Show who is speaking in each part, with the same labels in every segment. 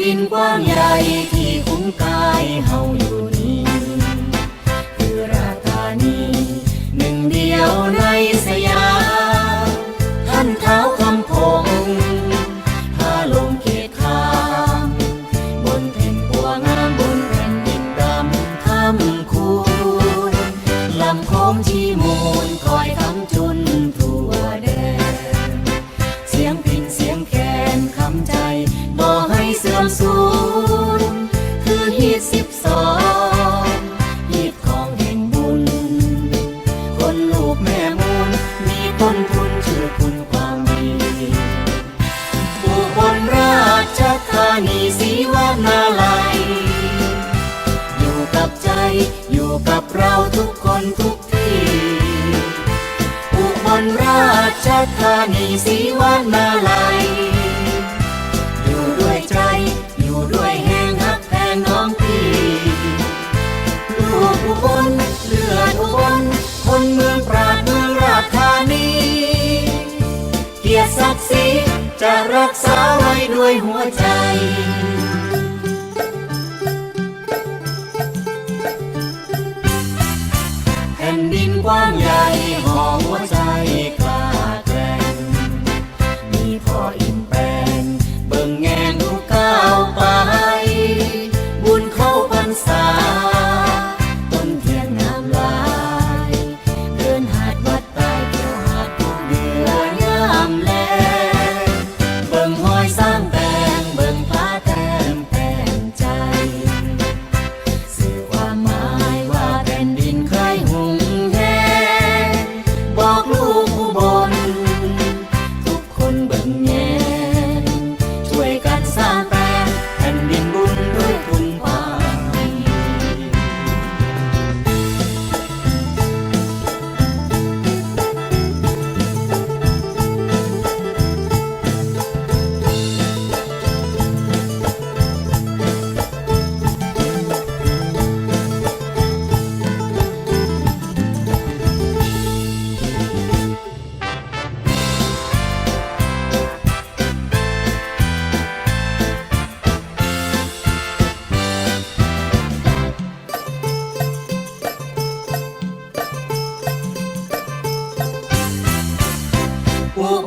Speaker 1: ดินกว้างใหญ่ที่คุ้มกายเฮาอยู่นี้คือราชธานีหนึ่งเดียวในสยามท่านเท้าคำพงพาลงเขตคามบนแผ่นปัวงามบนแผ่นดินดำคำคูณลำโค้งที่มูล สิบสองฮีดของแห่งบุญ คนลูกแม่มูล มีต้นทุนชื่อคุณความดีอุบลราชธานีศรีวนาลัย อยู่กับใจ อยู่กับเราทุกคนทุกที่ อุบลราชธานีศรีวนาลัย นี เกียรติศักดิ์ศรีจะรักษาไว้ด้วยหัวใจแผ่นดินกว้างใหญ่ห่อหัวใจ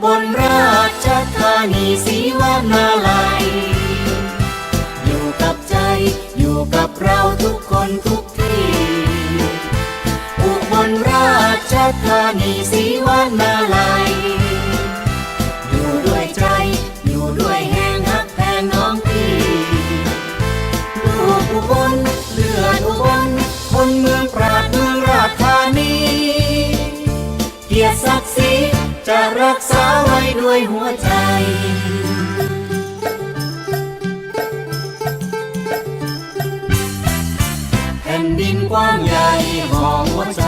Speaker 1: บลราชธานีศรีวนาลัย อยู่กับใจอยู่กับเราทุกคนทุกที่ อุบลราชธานีศรีวนาลัย อยู่ด้วยใจอยู่ด้วยแห่งฮักแพงน้องพี่ลูกอุบลเลือดอุบลคนเมืองปราดเมืองราชธานี เกียรติศักดิ์ศรี รักษาไว้ด้วยหัวใจ แผ่นดินกว้างใหญ่ห่อหัวใจ